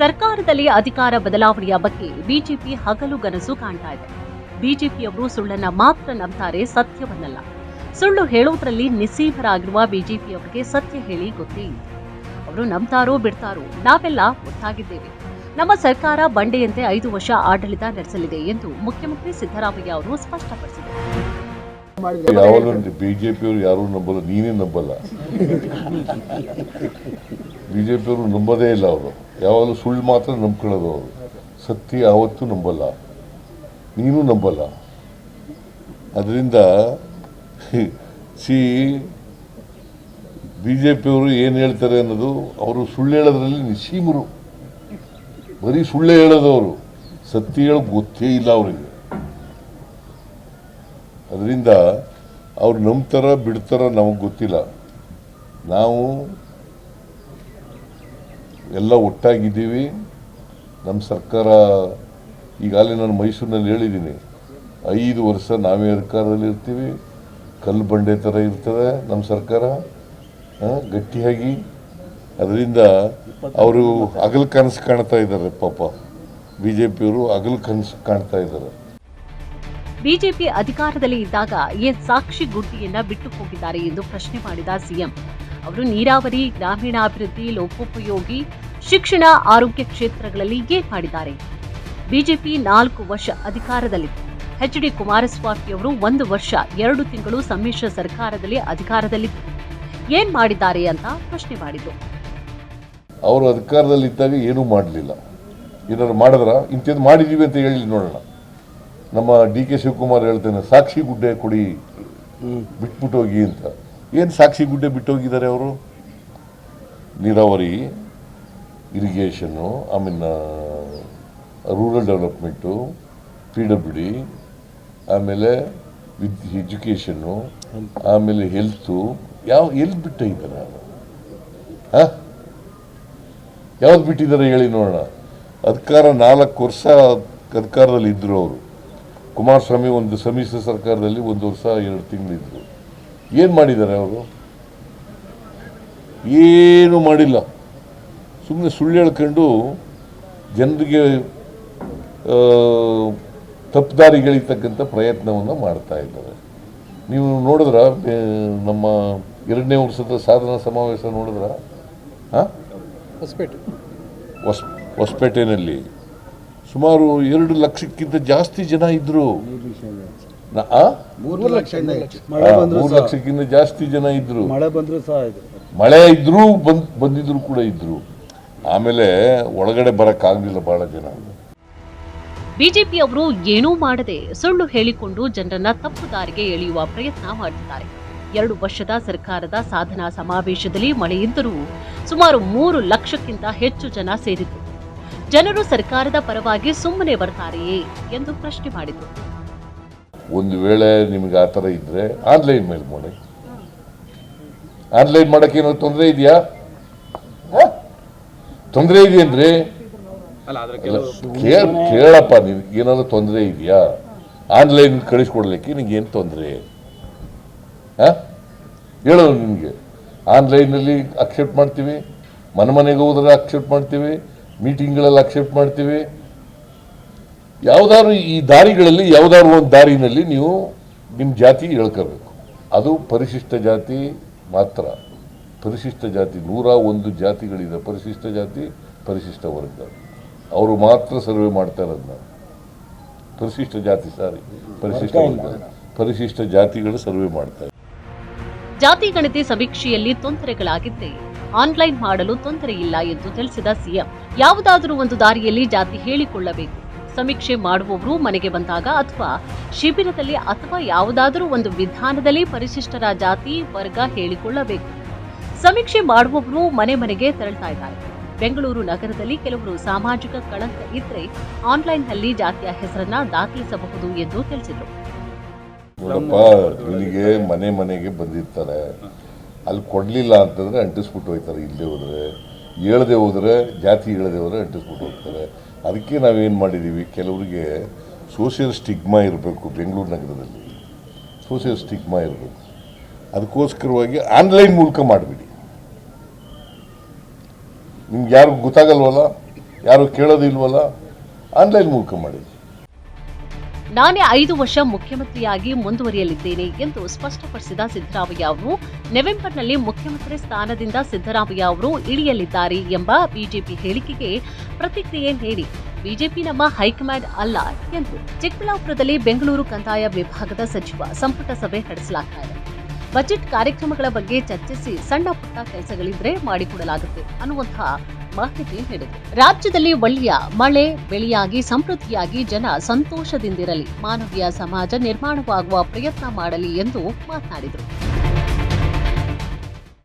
ಸರ್ಕಾರದಲ್ಲಿ ಅಧಿಕಾರ ಬದಲಾವಣೆಯ ಬಗ್ಗೆ ಬಿಜೆಪಿ ಹಗಲು ಗನಸು ಕಾಣ್ತಾ ಇದೆ. ಬಿಜೆಪಿಯವರು ಸುಳ್ಳನ್ನ ಮಾತ್ರ ನಂಬ್ತಾರೆ, ಸತ್ಯವನ್ನಲ್ಲ. ಸುಳ್ಳು ಹೇಳೋದ್ರಲ್ಲಿ ನಿಸ್ಸೀಮರಾಗಿರುವ ಬಿಜೆಪಿಯವರಿಗೆ ಸತ್ಯ ಹೇಳಿ ಗೊತ್ತೇ ಇದೆ ಅವರು ನಂಬ್ತಾರೋ ಬಿಡ್ತಾರೋ, ನಾವೆಲ್ಲ ಒಟ್ಟಾಗಿದ್ದೇವೆ. ನಮ್ಮ ಸರ್ಕಾರ ಬಂಡೆಯಂತೆ ಐದು ವರ್ಷ ಆಡಳಿತ ನಡೆಸಲಿದೆ ಎಂದು ಮುಖ್ಯಮಂತ್ರಿ ಸಿದ್ದರಾಮಯ್ಯ ಅವರು ಸ್ಪಷ್ಟಪಡಿಸಿದರು ಬಿಜೆಪಿಯವರು ಯಾರು ನಂಬಲ್ಲ, ನೀನೇ ನಂಬಲ್ಲ. ಬಿಜೆಪಿಯವರು ನಂಬೋದೇ ಇಲ್ಲ ಅವರು. ಯಾವಾಗಲೂ ಸುಳ್ಳು ಮಾತ್ರ ನಂಬ್ಕೊಳ್ಳೋದು ಅವರು. ಸತ್ಯ ಯಾವತ್ತೂ ನಂಬಲ್ಲ. ನೀನು ನಂಬಲ್ಲ. ಅದರಿಂದ ಸಿ ಬಿ ಜೆ ಪಿಯವರು ಏನು ಹೇಳ್ತಾರೆ ಅನ್ನೋದು ಅವರು ಸುಳ್ಳು ಹೇಳೋದ್ರಲ್ಲಿ ನಿಸ್ಸೀಮರು. ಬರೀ ಸುಳ್ಳೇ ಹೇಳೋದು ಅವರು ಸತ್ಯ ಹೇಳ ಗೊತ್ತೇ ಇಲ್ಲ ಅವರಿಗೆ. ಅದರಿಂದ ಅವ್ರು ನಂಬ್ತಾರ, ಬಿಡ್ತಾರ ನಮಗೆ ಗೊತ್ತಿಲ್ಲ. ನಾವು ಎಲ್ಲ ಒಟ್ಟಾಗಿದ್ದೀವಿ. ನಮ್ಮ ಸರ್ಕಾರ ಈಗಾಗಲೇ ನಾನು ಮೈಸೂರಿನಲ್ಲಿ ಹೇಳಿದ್ದೀನಿ. ಐದು ವರ್ಷ ನಾವೇ ಅಧಿಕಾರದಲ್ಲಿ ಇರ್ತೀವಿ. ಕಲ್ಲು ಬಂಡೆ ಥರ ಇರ್ತದೆ ನಮ್ಮ ಸರ್ಕಾರ ಗಟ್ಟಿಯಾಗಿ. ಅದರಿಂದ ಅವರು ಹಗಲು ಕನಸು ಕಾಣ್ತಾ ಇದ್ದಾರೆ ಪಾಪ. ಬಿ ಜೆ ಪಿಯವರು ಹಗಲು ಕನಸು ಕಾಣ್ತಾ ಇದ್ದಾರೆ. ಬಿಜೆಪಿ ಅಧಿಕಾರದಲ್ಲಿ ಇದ್ದಾಗ ಏನ್ ಸಾಕ್ಷಿ ಗುಡ್ಡಿಯನ್ನ ಬಿಟ್ಟು ಹೋಗಿದ್ದಾರೆ ಎಂದು ಪ್ರಶ್ನೆ ಮಾಡಿದ ಸಿಎಂ. ಅವರು ನೀರಾವರಿ ಗ್ರಾಮೀಣಾಭಿವೃದ್ಧಿ ಲೋಕೋಪಯೋಗಿ ಶಿಕ್ಷಣ ಆರೋಗ್ಯ ಕ್ಷೇತ್ರಗಳಲ್ಲಿ ಏನ್ ಮಾಡಿದ್ದಾರೆ. ಬಿಜೆಪಿ ನಾಲ್ಕು ವರ್ಷ ಅಧಿಕಾರದಲ್ಲಿ. ಎಚ್ ಡಿ ಕುಮಾರಸ್ವಾಮಿ ಅವರು ಒಂದು ವರ್ಷ ಎರಡು ತಿಂಗಳು ಸಮ್ಮಿಶ್ರ ಸರ್ಕಾರದಲ್ಲಿ ಅಧಿಕಾರದಲ್ಲಿದ್ದರು. ಏನ್ ಮಾಡಿದ್ದಾರೆ ಅಂತ ಪ್ರಶ್ನೆ ಮಾಡಿದ್ರು. ಅವರು ಅಧಿಕಾರದಲ್ಲಿ ಇದ್ದಾಗ ಏನೂ ಮಾಡಲಿಲ್ಲ. ಏನಾದ್ರು ಮಾಡಿದ್ರ? ಇಂಥದ್ದು ಮಾಡಿದ್ದೀವಿ ಅಂತ ಹೇಳಿ ನೋಡೋಣ. ನಮ್ಮ ಡಿ ಕೆ ಶಿವಕುಮಾರ್ ಹೇಳ್ತೇನೆ ಸಾಕ್ಷಿ ಗುಡ್ಡೆ ಕೊಡಿ ಬಿಟ್ಬಿಟ್ಟು ಹೋಗಿ ಅಂತ. ಏನು ಸಾಕ್ಷಿ ಗುಡ್ಡೆ ಬಿಟ್ಟು ಹೋಗಿದ್ದಾರೆ ಅವರು? ನೀರಾವರಿ ಇರಿಗೇಷನ್ನು ಆಮೇಲೆ rural development P W D, ಆಮೇಲೆ ವಿದ್ ಎಜುಕೇಷನ್ನು ಆಮೇಲೆ ಹೆಲ್ತು ಯಾವ ಎಲ್ಲಿ ಬಿಟ್ಟಿದ್ದಾರೆ ಹಾಂ? ಯಾವ್ದು ಬಿಟ್ಟಿದ್ದಾರೆ ಹೇಳಿ ನೋಡೋಣ. ಅಧಿಕಾರ ನಾಲ್ಕು ವರ್ಷ ಅಧಿಕಾರದಲ್ಲಿ ಇದ್ದರು ಅವರು. ಕುಮಾರಸ್ವಾಮಿ ಒಂದು ಸಮ್ಮಿಶ್ರ ಸರ್ಕಾರದಲ್ಲಿ ಒಂದು ವರ್ಷ ಎರಡು ತಿಂಗಳಿದ್ರು. ಏನು ಮಾಡಿದ್ದಾರೆ ಅವರು? ಏನು ಮಾಡಿಲ್ಲ. ಸುಮ್ಮನೆ ಸುಳ್ಳು ಹೇಳ್ಕೊಂಡು ಜನರಿಗೆ ತಪ್ಪುದಾರಿಗಳಿರ್ತಕ್ಕಂಥ ಪ್ರಯತ್ನವನ್ನು ಮಾಡ್ತಾ ಇದ್ದಾರೆ. ನೀವು ನೋಡಿದ್ರ ನಮ್ಮ ಎರಡನೇ ವರ್ಷದ ಸಾಧನಾ ಸಮಾವೇಶ ನೋಡಿದ್ರ? ಹಾಂ? ಹೊಸಪೇಟೆ. ಹೊಸ ಹೊಸಪೇಟೆನಲ್ಲಿ ಸುಮಾರು ಎರಡು ಲಕ್ಷಕ್ಕಿಂತ ಜಾಸ್ತಿ ಜನ ಆ? ಮೂರು ಲಕ್ಷಕ್ಕಿಂತ ಜಾಸ್ತಿ ಜನ ಇದ್ರು. ಮಳೆ ಬಂದ್ರು ಸಹ ಮಳೆ ಇದ್ರೂ ಬಂದ್ ಬಂದಿದ್ರು ಕೂಡ ಇದ್ರು. ಆಮೇಲೆ ಒಳಗಡೆ ಬರಕ್ಕಾಗ್ಲಿಲ್ಲ ಬಹಳ ಜನ. ಬಿಜೆಪಿ ಅವರು ಏನೂ ಮಾಡದೆ ಸುಳ್ಳು ಹೇಳಿಕೊಂಡು ಜನರನ್ನ ತಪ್ಪು ದಾರಿಗೆ ಎಳೆಯುವ ಪ್ರಯತ್ನ ಮಾಡಿದ್ದಾರೆ ಎರಡು ವರ್ಷದ ಸರ್ಕಾರದ ಸಾಧನಾ ಸಮಾವೇಶದಲ್ಲಿ ಮಳೆಯಿದ್ದರೂ ಸುಮಾರು ಮೂರು ಲಕ್ಷಕ್ಕಿಂತ ಹೆಚ್ಚು ಜನ ಸೇರಿದ್ರು. ಜನರು ಸರ್ಕಾರದ ಪರವಾಗಿ ಸುಮ್ಮನೆ ಬರ್ತಾರೆಯೇ ಎಂದು ಪ್ರಶ್ನೆ ಮಾಡಿದರು. ಒಂದು ವೇಳೆ ನಿಮ್ಗೆ ಆ ಥರ ಇದ್ರೆ ಆನ್ಲೈನ್ ಮೇಲೆ ಮಾಡಿ. ಆನ್ಲೈನ್ ಮಾಡಕ್ಕೆ ಏನೋ ತೊಂದರೆ ಇದೆಯಾ? ತೊಂದರೆ ಇದೆಯೇನ್ರಿ ಇಲ್ಲ, ಕೇಳಪ್ಪ ನಿನ್ಗೆ ಏನಾದ್ರು ತೊಂದರೆ ಇದೆಯಾ? ಆನ್ಲೈನ್ ಕಳಿಸ್ಕೊಡ್ಲಿಕ್ಕೆ ಏನು ತೊಂದರೆ? ಹೇಳೋದು ನಿಮಗೆ ಆನ್ಲೈನಲ್ಲಿ ಅಕ್ಸೆಪ್ಟ್ ಮಾಡ್ತೀವಿ ಮನೆ ಮನೆಗೆ ಹೋದ್ರೆ ಅಕ್ಸೆಪ್ಟ್ ಮಾಡ್ತೀವಿ ಮೀಟಿಂಗ್ಗಳಲ್ಲಿ ಅಕ್ಸೆಪ್ಟ್ ಮಾಡ್ತೀವಿ. ಯಾವ್ದಾದ್ರು ಈ ದಾರಿಗಳಲ್ಲಿ ಯಾವ್ದಾದ್ರು ಒಂದು ದಾರಿನಲ್ಲಿ ನೀವು ನಿಮ್ಮ ಜಾತಿ ಹೇಳ್ಕೋಬೇಕು. ಅದು ಪರಿಶಿಷ್ಟ ಜಾತಿ ಮಾತ್ರ. ಪರಿಶಿಷ್ಟ ಜಾತಿ ನೂರ ಒಂದು ಜಾತಿಗಳಿದೆ. ಪರಿಶಿಷ್ಟ ಜಾತಿ ಪರಿಶಿಷ್ಟ ವರ್ಗ. ಅವರು ಮಾತ್ರ ಸರ್ವೆ ಮಾಡ್ತಾ ಇರೋದು ನಾವು. ಪರಿಶಿಷ್ಟ ಜಾತಿ ಸಾರಿ. ಪರಿಶಿಷ್ಟ ವರ್ಗ ಪರಿಶಿಷ್ಟ ಜಾತಿಗಳು ಸರ್ವೆ ಮಾಡ್ತಾರೆ ಇದ್ದಾರೆ. ಜಾತಿ ಗಣತಿ ಸಮೀಕ್ಷೆಯಲ್ಲಿ ತೊಂದರೆಗಳಾಗಿದ್ದೆ ಆನ್ಲೈನ್ ಮಾಡಲು ತೊಂದರೆ ಇಲ್ಲ ಎಂದು ತಿಳಿಸಿದ ಸಿಎಂ ಯಾವುದಾದರೂ ಒಂದು ದಾರಿಯಲ್ಲಿ ಜಾತಿ ಹೇಳಿಕೊಳ್ಳಬೇಕು. ಸಮೀಕ್ಷೆ ಮಾಡುವವರು ಮನೆಗೆ ಬಂದಾಗ ಅಥವಾ ಶಿಬಿರದಲ್ಲಿ ಅಥವಾ ಯಾವುದಾದರೂ ಒಂದು ವಿಧಾನದಲ್ಲಿ ಪರಿಶಿಷ್ಟರ ಜಾತಿ ವರ್ಗ ಹೇಳಿಕೊಳ್ಳಬೇಕು. ಸಮೀಕ್ಷೆ ಮಾಡುವವರು ಮನೆ ಮನೆಗೆ ತೆರಳ್ತಾ ಇದ್ದಾರೆ. ಬೆಂಗಳೂರು ನಗರದಲ್ಲಿ ಕೆಲವರು ಸಾಮಾಜಿಕ ಕಳಂಕ ಇದ್ರೆ ಆನ್ಲೈನ್ನಲ್ಲಿ ಜಾತಿಯ ಹೆಸರನ್ನ ದಾಖಲಿಸಬಹುದು ಎಂದು ತಿಳಿಸಿದರು. ಇವರಿಗೆ ಮನೆ ಮನೆಗೆ ಬಂದಿರ್ತಾರೆ. ಅಲ್ಲಿ ಕೊಡಲಿಲ್ಲ ಅಂತಂದರೆ ಅಂಟಿಸ್ಬಿಟ್ಟು ಹೋಗ್ತಾರೆ, ಇಲ್ಲದೆ ಹೋದರೆ. ಹೇಳದೆ ಹೋದರೆ, ಜಾತಿ ಹೇಳದೆ ಹೋದರೆ ಅಂಟಿಸ್ಬಿಟ್ಟು ಹೋಗ್ತಾರೆ. ಅದಕ್ಕೆ ನಾವೇನು ಮಾಡಿದ್ದೀವಿ ಕೆಲವರಿಗೆ ಸೋಷಿಯಲ್ ಸ್ಟಿಗ್ಮಾ ಇರಬೇಕು ಬೆಂಗಳೂರು ನಗರದಲ್ಲಿ. ಸೋಷಿಯಲ್ ಸ್ಟಿಗ್ಮಾ ಇರಬೇಕು. ಅದಕ್ಕೋಸ್ಕರವಾಗಿ ಆನ್ಲೈನ್ ಮೂಲಕ ಮಾಡಿಬಿಡಿ. ನಿಮ್ಗೆ ಯಾರಿಗೂ ಗೊತ್ತಾಗಲ್ವಲ್ಲ? ಯಾರು ಕೇಳೋದಿಲ್ವಲ್ಲ? ಆನ್ಲೈನ್ ಮೂಲಕ ಮಾಡಿ. ನಾನೇ ಐದು ವರ್ಷ ಮುಖ್ಯಮಂತ್ರಿಯಾಗಿ ಮುಂದುವರಿಯಲಿದ್ದೇನೆ ಎಂದು ಸ್ಪಷ್ಟಪಡಿಸಿದ ಸಿದ್ದರಾಮಯ್ಯ ಅವರು, ನವೆಂಬರ್ನಲ್ಲಿ ಮುಖ್ಯಮಂತ್ರಿ ಸ್ಥಾನದಿಂದ ಸಿದ್ದರಾಮಯ್ಯ ಅವರು ಇಳಿಯಲಿದ್ದಾರೆ ಎಂಬ ಬಿಜೆಪಿ ಹೇಳಿಕೆಗೆ ಪ್ರತಿಕ್ರಿಯೆ ನೀಡಿ, ಬಿಜೆಪಿ ನಮ್ಮ ಹೈಕಮಾಂಡ್ ಅಲ್ಲ ಎಂದು ಚಿಕ್ಕಬಳ್ಳಾಪುರದಲ್ಲಿ ಬೆಂಗಳೂರು ಕಂದಾಯ ವಿಭಾಗದ ಸಚಿವ ಸಂಪುಟ ಸಭೆ ನಡೆಸಲಾಗ್ತಾ ಇದೆ. ಬಜೆಟ್ ಕಾರ್ಯಕ್ರಮಗಳ ಬಗ್ಗೆ ಚರ್ಚಿಸಿ ಸಣ್ಣ ಪುಟ್ಟ ಕೆಲಸಗಳಿದ್ರೆ ಮಾಡಿಕೊಡಲಾಗುತ್ತೆ ಅನ್ನುವಂತಹ ಮಾಹಿತಿ ನೀಡಿದೆ. ರಾಜ್ಯದಲ್ಲಿ ಒಳ್ಳೆಯ ಮಳೆ, ಬೆಳೆಯಾಗಿ, ಸಮೃದ್ಧಿಯಾಗಿ ಜನ ಸಂತೋಷದಿಂದಿರಲಿ. ಮಾನವೀಯ ಸಮಾಜ ನಿರ್ಮಾಣವಾಗುವ ಪ್ರಯತ್ನ ಮಾಡಲಿ ಎಂದು ಮಾತನಾಡಿದರು.